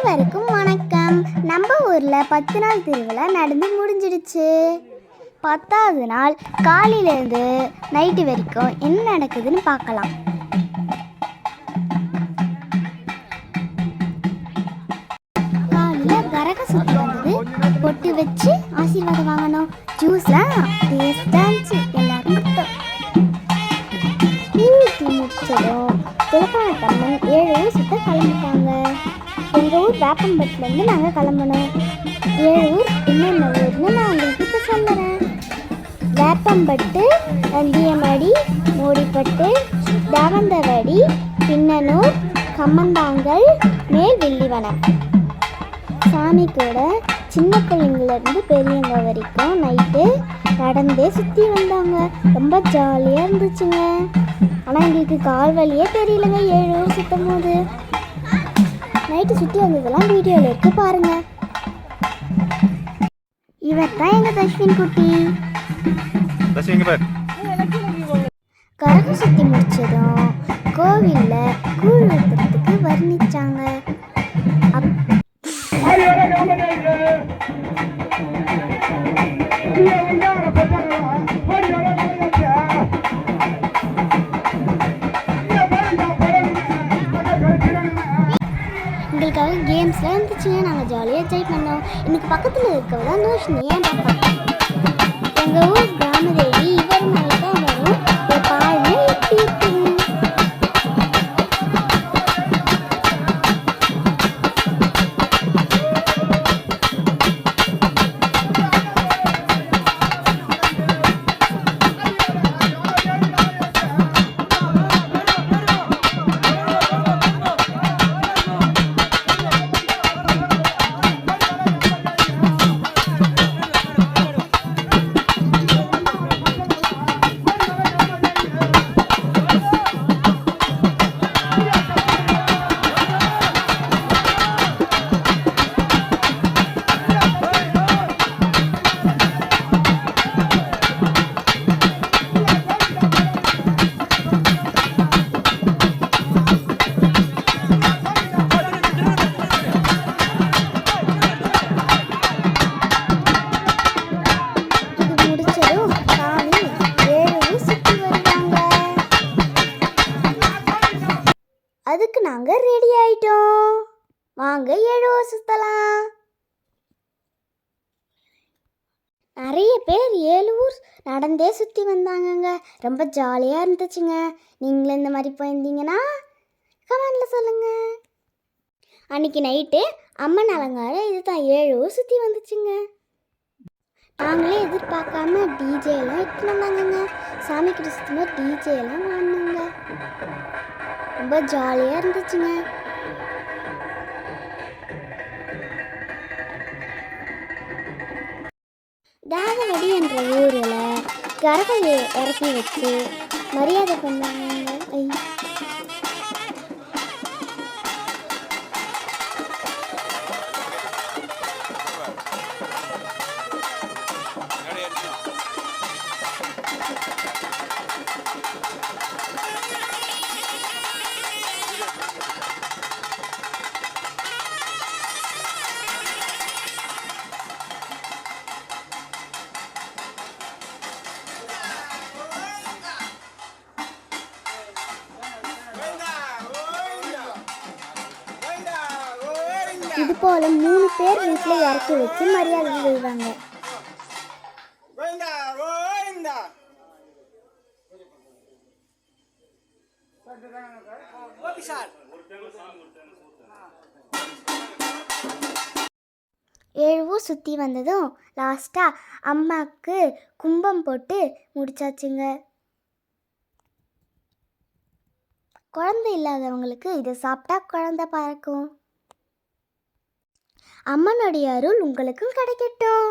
அனைவருக்கும் வணக்கம். நம்ம ஊரில் பத்து நாள் திருவிழா நடந்து முடிஞ்சிடுச்சு. பத்தாவது நாள் காலையிலேருந்து நைட்டு வரைக்கும் என்ன நடக்குதுன்னு பார்க்கலாம். காலையில் கரக சுற்றி வந்தது. பொட்டு வச்சு ஆசீர்வாதம் வாங்கணும். ஜூஸ்லாம் டேஸ்டாக இருந்துச்சு எல்லாரும் கொடுத்தோம். ஊட்டி வேப்பம்பட்டிலேருந்து நாங்கள் கிளம்பணும் ஏழு ஊர் என்னென்ன ஊர்னு நான் உங்களுக்கு இப்போ சொல்லுறேன்? வேப்பம்பட்டு வந்தியமடி மூடிப்பட்டு தாவந்தவடி பின்னனூர் கம்மந்தாங்கல் மேல் வில்லிவனம். சாமி கூட சின்ன பிள்ளைங்கள்லேருந்து பெரியவங்க வரைக்கும் நைட்டு நடந்தே சுற்றி வந்தாங்க. ரொம்ப ஜாலியாக இருந்துச்சுங்க. ஆனால் எங்களுக்கு கால் வலியே தெரியலங்க. ஏழு ஊர் சுற்றும் போது. நைட்டு சுற்றி வந்ததெல்லாம் வீடியோவில் இருக்கு பாருங்க. இவர் தான் எங்கள் தஷ்வின் குட்டி கரகம் சுற்றி முடிச்சதும் கோவிலில் கூழ் ஊற்றுறதுக்கு வர்ணிச்சாங்க. அப் கேம்ஸ்லாம் இருந்துச்சுங்க. நாங்கள் ஜாலியாக என்ஜாய் பண்ணோம். எனக்கு பக்கத்தில் இருக்கவங்க தான் நோஷினி ஏன் எங்கள் ஊர் கிராமதேவி நாங்கள் ரெடி ஆயிட்டோம். வாங்க ஏழு ஊர் சுத்தலாம். நிறைய பேர் ஏழு ஊர் நடந்தே சுற்றி வந்தாங்கங்க. ரொம்ப ஜாலியாக இருந்துச்சுங்க. நீங்களும் இந்த மாதிரி போயிருந்தீங்கன்னா கமெண்டில் சொல்லுங்கள் அன்னைக்கு நைட்டு அம்மன் அலங்காரம் இதுதான் ஏழு ஊர் சுற்றி வந்துச்சுங்க. நாங்களே எதிர்பார்க்காம டிஜேலாம் எல்லாம் எடுத்துட்டு வந்தாங்கங்க. சாமி கிறிஸ்துவ டிஜே எல்லாம் வாங்கினாங்க ரொம்ப ஜாலியாக இருந்துச்சுங்க. தாகவடி என்ற ஊரில் கரகம் இறக்கி வச்சு மரியாதை பண்ணாங்க இது போல மூணு பேர் வீட்டில் இறக்கி வச்சு மரியாதை செய்வாங்க Goinda, goinda. Gopi sir. ஏழு ஊர் சுற்றி வந்ததும் லாஸ்ட்டாக அம்மாவுக்கு கும்பம் போட்டு முடிச்சாச்சுங்க குழந்தை இல்லாதவங்களுக்கு இதை சாப்பிட்டா குழந்தை பறக்கும் அம்மனுடைய அருள் உங்களுக்கும் கிடைக்கட்டும்.